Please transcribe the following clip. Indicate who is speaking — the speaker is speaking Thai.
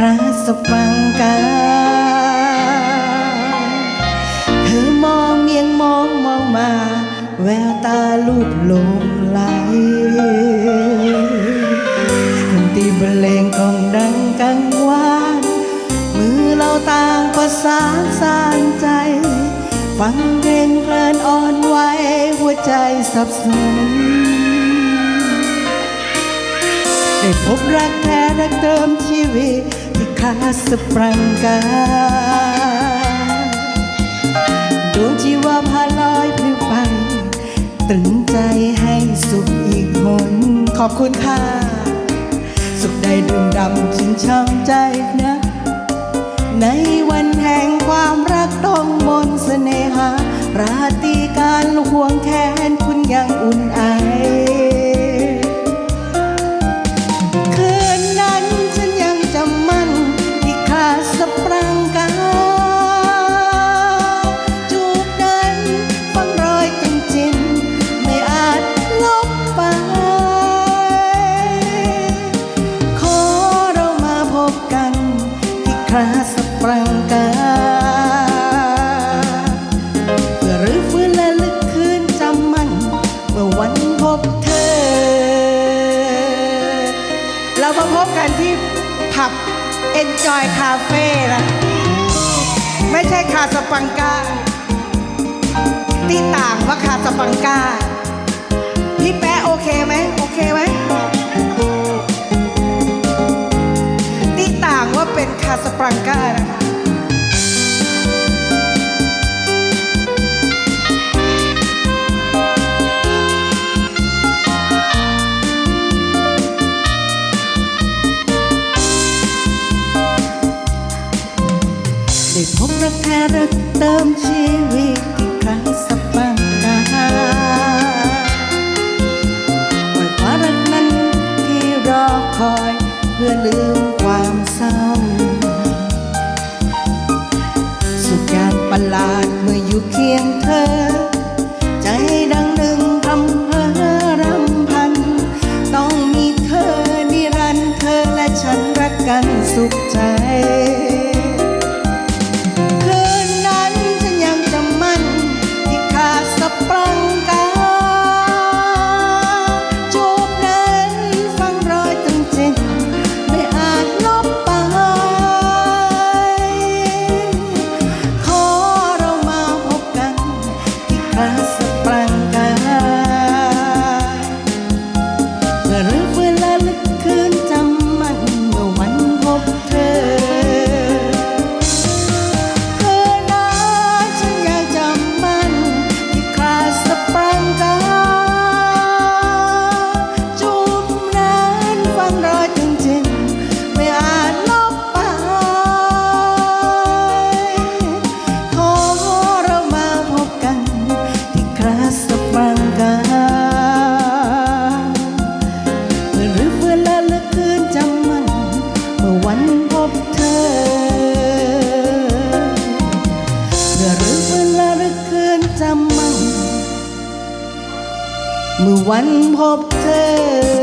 Speaker 1: คราสฟังกาเธอมองเมียงมองมองมา แววตาลูบหลงไหลดนตรีบรรเลงกองดังกังวาน มือเราต่างประสานสานใจ ฟังเพลงเพลินอ่อนไหวหัวใจสับสนได้พบรักแท้รักเติมชีวิต ที่คาสปรังกาดวงชีวาพาลอยพลิ้วไปตรึงใจให้สุขอีกหนขอบคุณค่ะ สุขได้ดื่มดำชินช่างใจนะ ในวันแห่งความรักต้องมนเสน่หา ราตรีการห่วงแขนคุณยังอุ่นอคื เรามาพบกันที่ผับ Enjoy Cafe นะไม่ใช่คาสปังกาที่ต่างว่าคาสปังกาพี่แป๊ะโอเคไหมโอเคไหม รักแท้รักเติมชีวิตที่ครั้งสปังกาปล่อยความรักนั้นที่รอคอยเพื่อลืมความเศร้า สุขยางประหลาดเมื่ออยู่เคียงเธอ ใจดังหนึ่งทำเพ้อรำพัน ต้องมีเธอนิรันดร์เธอและฉันรักกันสุขใจ เมื่อวันพบเธอ